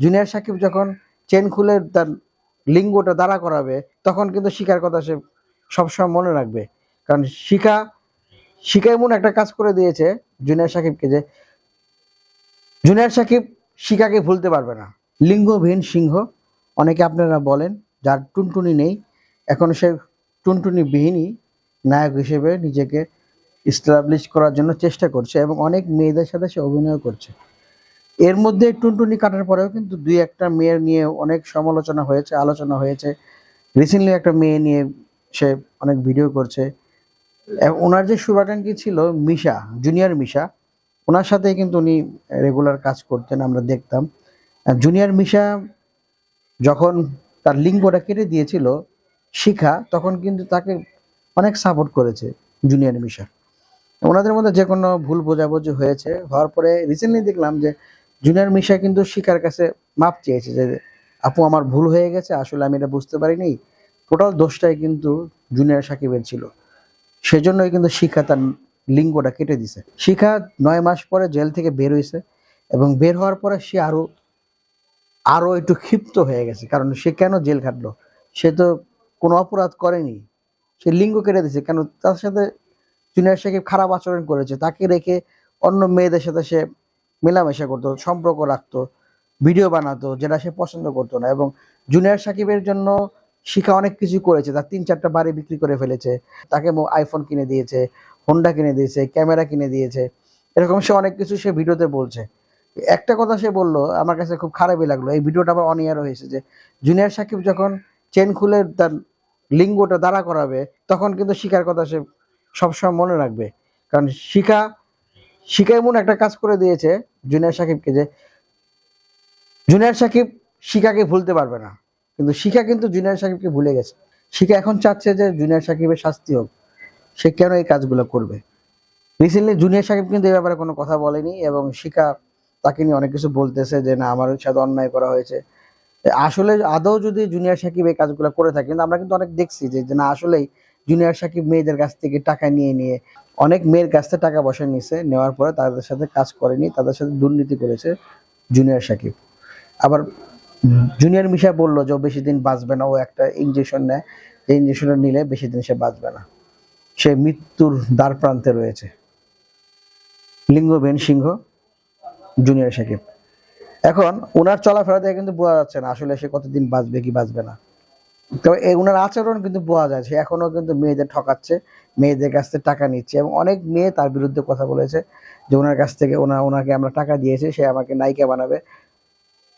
Junior Shakib যখন chain খুলে তার লিঙ্গটা দাঁড়া করাবে, তখন কিন্তু শিকার কথা সে সবসময় মনে রাখবে। কারণ শিখা শিখা এমন একটা কাজ করে দিয়েছে জুনিয়র সাকিবকে যে, জুনিয়র সাকিব শিখাকে ভুলতে পারবে না। লিঙ্গবিহীন সিংহ, অনেকে আপনারা বলেন, যার টুনটুনি নেই, এখন সে টুনটুনি বিহীনই নায়ক হিসেবে নিজেকে ইস্টাবলিশ করার জন্য চেষ্টা করছে এবং অনেক মেয়েদের সাথে সে অভিনয় করছে। এর মধ্যে টুনটুনি কাটার পরেও কিন্তু দুই একটা মেয়ের নিয়ে অনেক সমালোচনা হয়েছে, আলোচনা হয়েছে। রিসেন্টলি একটা মেয়ে নিয়ে সে অনেক ভিডিও করছে। ওনার যে শুভাকাঙ্ক্ষী ছিল মিশা জুনিয়র মিশা, ওনার সাথে কিন্তু উনি রেগুলার কাজ করতেন, আমরা দেখতাম। জুনিয়র মিশা যখন তার লিঙ্গটা কেটে দিয়েছিল শিখা, তখন কিন্তু তাকে অনেক সাপোর্ট করেছে জুনিয়র মিশা। ওনাদের মধ্যে যে কোনো ভুল বোঝাবুঝি হয়েছে, হওয়ার পরে রিসেন্টলি দেখলাম যে জুনিয়র মিশা কিন্তু শিখার কাছে মাপ চেয়েছে যে, আপু, আমার ভুল হয়ে গেছে, আসলে আমি এটা বুঝতে পারিনি। টোটাল দোষটাই কিন্তু জুনিয়র সাকিবের ছিল। সেজন্যই কিন্তু শিখা তার লিঙ্গটা কেটে দিছে। শিখা নয় মাস পরে জেল থেকে বের হয়েছে এবং বের হওয়ার পরে সে আরও আরও একটু ক্ষিপ্ত হয়ে গেছে, কারণ সে কেন জেল খাটলো? সে তো কোনো অপরাধ করেনি। সে লিঙ্গ কেটে দিছে, কেন তার সাথে জুনিয়র সাকিব খারাপ আচরণ করেছে? তাকে রেখে অন্য মেয়েদের সাথে সে মেলামেশা করতো, সম্পর্ক রাখতো ভিডিও বানাতো, যেটা সে পছন্দ করতো না। এবং জুনিয়র সাকিবের জন্য শিখা অনেক কিছু করেছে, তার তিন চারটা বাড়ি বিক্রি করে ফেলেছে। তাকে আইফোন কিনে দিয়েছে হোন্ডা কিনে দিয়েছে ক্যামেরা কিনে দিয়েছে। এরকম সে অনেক কিছু সে ভিডিওতে বলছে। একটা কথা সে বলল, আমার কাছে খুব খারাপই লাগল, এই ভিডিওটা আবার অনিয়ার হয়েছে যে জুনিয়র সাকিব যখন চেন খুলে তার লিঙ্গটা দাঁড়া করাবে, তখন কিন্তু শিখার কথা সে সবসময় মনে রাখবে। কারণ শিখা শিখা এমন একটা কাজ করে দিয়েছে জুনিয়র সাকিবকে যে, জুনিয়র সাকিব শিখাকে ভুলতে পারবে না। কিন্তু শিখা কিন্তু জুনিয়র সাকিবকে ভুলে গেছে। শিখা এখন চাচ্ছে যে জুনিয়র সাকিবের শাস্তি হোক। সে কেন এই কাজগুলো করবে? রিসেন্টলি জুনিয়র সাকিব কিন্তু এই ব্যাপারে কোনো কথা বলেনি এবং শিখা তাকে নিয়ে অনেক কিছু বলতেছে যে, না, আমার সাথে অন্যায় করা হয়েছে। আসলে আদৌ যদি জুনিয়র সাকিব এই কাজগুলো করে থাকে, কিন্তু আমরা কিন্তু অনেক দেখছি যে না, আসলেই জুনিয়র সাকিব মেয়েদের কাছ থেকে টাকা নিয়ে নিয়ে, অনেক মেয়ের কাছ থেকে টাকা পয়সা নিছে নেওয়ার পরে তাদের সাথে কাজ করেনি, তাদের সাথে দুর্নীতি করেছে জুনিয়র সাকিব। আবার জুনিয়র মিশা বলল যে বেশি দিন বাঁচবে না, ও একটা ইঞ্জেকশন নেয়, যে ইঞ্জেকশনটা নিলে বেশি দিন সে বাঁচবে না। সে মৃত্যুর দ্বার প্রান্তে রয়েছে। লিঙ্গবেন সিংহ, জুনিয়র সাকিব। এখন ওনার চলাফেরা দেখে কিন্তু বোঝা যাচ্ছে না আসলে সে কতদিন বাঁচবে কি বাঁচবে না। তো এই ওনার আচরণ কিন্তু বোঝা যায়, সে এখনও কিন্তু মেয়েদের ঠকাচ্ছে, মেয়েদের কাছ থেকে টাকা নিচ্ছে এবং অনেক মেয়ে তার বিরুদ্ধে কথা বলেছে যে ওনার কাছ থেকে ওনা, ওনাকে আমরা টাকা দিয়েছি, সে আমাকে নায়িকা বানাবে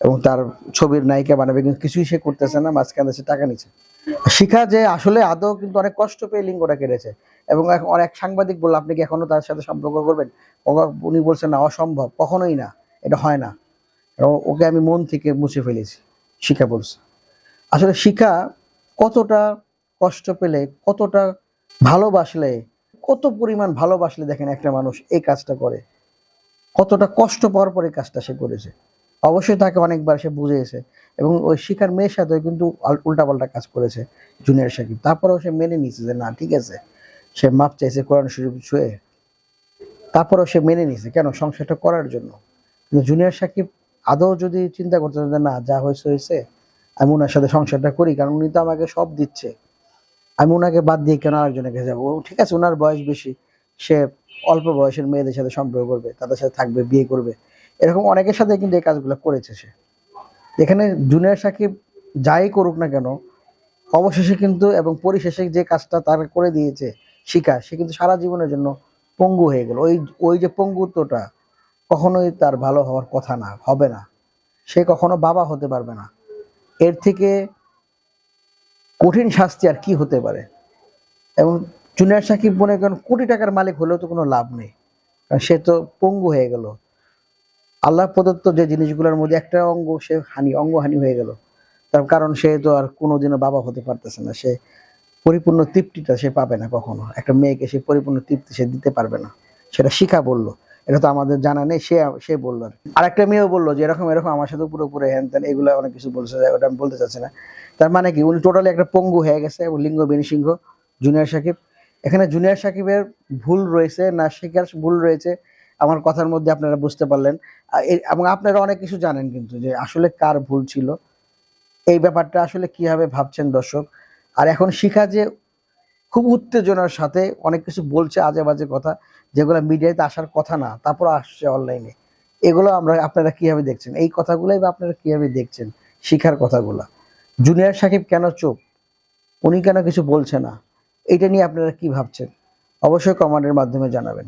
এবং তার ছবির নায়িকা বানাবে, কিন্তু কিছুই সে করতেছে না, মাঝখানে সে টাকা নিচ্ছে। শিখা যে আসলে আদৌ কিন্তু অনেক কষ্ট পেয়ে লিঙ্গটা কেটেছে এবং এখন অনেক সাংবাদিক বলল, আপনি কি এখনও তার সাথে সম্পর্ক করবেন? উনি বলছেন না, অসম্ভব, কখনোই না, এটা হয় না। ওকে আমি মন থেকে মুছে ফেলেছি, শিখা বলছে। আসলে শিখা কতটা কষ্ট পেলে, কতটা ভালোবাসলে, কত পরিমাণ ভালোবাসলে দেখেন একটা মানুষ এই কাজটা করে, কতটা কষ্ট পাওয়ার পরে কাজটা সে করেছে। অবশ্যই তাকে অনেকবার সে বুঝিয়েছে এবং ওই শিখার মেয়ের সাথে কিন্তু উল্টাপাল্টা কাজ করেছে জুনিয়র সাকিব। তারপরেও সে মেনে নিয়েছে যে, না, ঠিক আছে। সে মাপ চাইছে কোরআন শরীফ ছুঁয়ে। তারপরেও সে মেনে নিয়েছে, কেন? সংসারটা করার জন্য। কিন্তু জুনিয়র সাকিব আদৌ যদি চিন্তা করতে না, যা হয়েছে হয়েছে। আমি ওনার সাথে সংসারটা করি, কারণ উনি তো আমাকে সব দিচ্ছে। আমি ওনাকে বাদ দিয়ে কেন আরেকজনের কাছে যাব ঠিক আছে, ওনার বয়স বেশি, সে অল্প বয়সের মেয়েদের সাথে সম্পর্ক করবে, তাদের সাথে থাকবে, বিয়ে করবে। এরকম অনেকের সাথে কিন্তু এই কাজগুলো করেছে সে। এখানে জুনিয়র সাকিব যাই করুক না কেন, অবশেষে কিন্তু এবং পরিশেষে যে কাজটা তার করে দিয়েছে শিকা সে কিন্তু সারা জীবনের জন্য পঙ্গু হয়ে গেল। ওই ওই যে পঙ্গুত্বটা কখনোই তার ভালো হওয়ার কথা না, হবে না। সে কখনো বাবা হতে পারবে না। এর থেকে কঠিন শাস্তি আর কি হতে পারে? এবং জুনিয়র সাকিব মনে করেন কোটি টাকার মালিক হলেও তো কোনো লাভ নেই। কারণ সে তো পঙ্গু হয়ে গেল। আল্লাহ প্রদত্ত যে জিনিসগুলোর মধ্যে একটা অঙ্গ সে হানি, অঙ্গহানি হয়ে গেল। তার কারণ সে তো আর কোনোদিনও বাবা হতে পারতেছে না। সে পরিপূর্ণ তৃপ্তিটা সে পাবে না কখনো। একটা মেয়েকে সে পরিপূর্ণ তৃপ্তি সে দিতে পারবে না। সেটা শিখা বলল। এটা তো আমাদের জানা নেই, সে সে বলল আর একটা মেয়েও বলল যে এরকম এরকম আমার সাথে পুরোপুরি হ্যান ত্যান এগুলো অনেক কিছু বলছে ওটা আমি বলতে চাচ্ছি না। তার মানে কি, উনি টোটালি একটা পঙ্গু হয়ে গেছে, এবং লিঙ্গ বেনি সিংহ জুনিয়র সাকিব। এখানে জুনিয়র সাকিবের ভুল রয়েছে, না শেখার ভুল রয়েছে, আমার কথার মধ্যে আপনারা বুঝতে পারলেন। এবং আপনারা অনেক কিছু জানেন কিন্তু, যে আসলে কার ভুল ছিল। এই ব্যাপারটা আসলে কীভাবে ভাবছেন দর্শক? আর এখন শিখা যে খুব উত্তেজনার সাথে অনেক কিছু বলছে আজে বাজে কথা, যেগুলো মিডিয়াতে আসার কথা না, তারপর আসছে অনলাইনে এগুলো আমরা, আপনারা কীভাবে দেখছেন? এই কথাগুলোই বা আপনারা কীভাবে দেখছেন? শিখার কথাগুলো। জুনিয়র সাকিব কেন চুপ? উনি কেন কিছু বলছে না? এটা নিয়ে আপনারা কি ভাবছেন? অবশ্যই কমান্ডের মাধ্যমে জানাবেন।